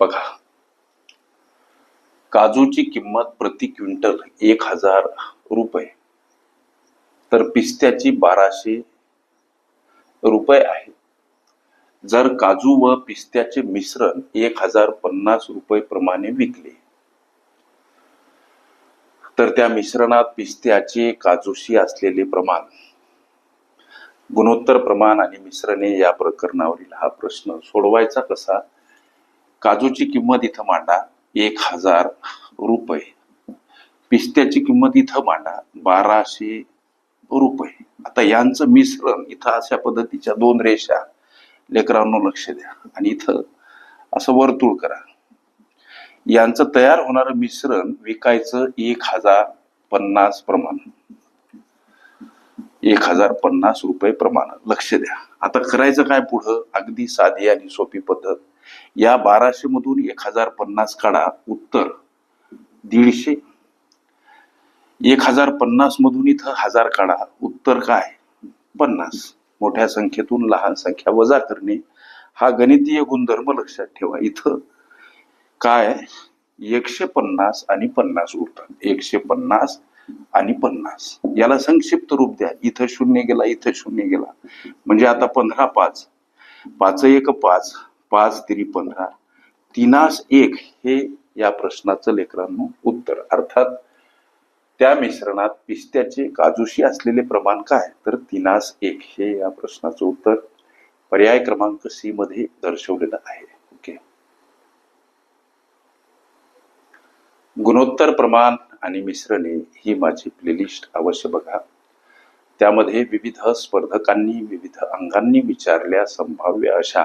बघा. काजूची किंमत प्रति क्विंटल एक हजार रुपये. तर पिस्त्याची बाराशे रुपये आहे. जर काजू व पिस्त्याचे मिश्रण एक हजार पन्नास रुपये प्रमाणे विकले तर त्या मिश्रणात पिस्त्याचे काजूशी असलेले प्रमाण गुणोत्तर प्रमाण आणि मिश्रणे या प्रकरणावरील हा प्रश्न सोडवायचा कसा? काजूची किंमत इथं मांडा. एक हजार रुपये. पिस्त्याची किंमत इथं मांडा. बाराशे रुपये. आता यांचं मिश्रण इथं अशा पद्धतीच्या दोन रेषा. लेकरांनो लक्ष द्या. आणि इथं असं वर्तुळ करा. यांचं तयार होणारं मिश्रण विकायचं एक हजार पन्नास प्रमाण. एक हजार पन्नास रुपये प्रमाण. लक्ष द्या. आता करायचं काय पुढं? अगदी साधी आणि सोपी पद्धत. या बाराशे मधून एक हजार पन्नास काढा. उत्तर दीडशे. एक हजार पन्नास मधून इथं हजार काढा. उत्तर काय? पन्नास. मोठ्या संख्येतून लहान संख्या वजा करणे. हा गणितीय गुणधर्म लक्षात ठेवा. इथं काय? एकशे पन्नास आणि पन्नास उरतात. एकशे पन्नास आणि पन्नास. याला संक्षिप्त रूप द्या. इथं शून्य गेला इथं शून्य गेला. म्हणजे आता पंधरा पाच. पाच एक पाच. पाच तिरी पंधरा. तिनास एक हे या प्रश्नाचं लेकरांनो उत्तर. अर्थात त्या मिश्रणात पिस्त्याचे काजूशी असलेले प्रमाण काय? तर तिनास एक हे या प्रश्नाचं उत्तर पर्याय क्रमांक सी मध्ये दर्शवलेलं आहे. ओके गुणोत्तर प्रमाण आणि मिश्रणे ही माझी प्लेलिस्ट अवश्य बघा. त्यामध्ये विविध स्पर्धकांनी विविध अंगांनी विचारल्या संभाव्य अशा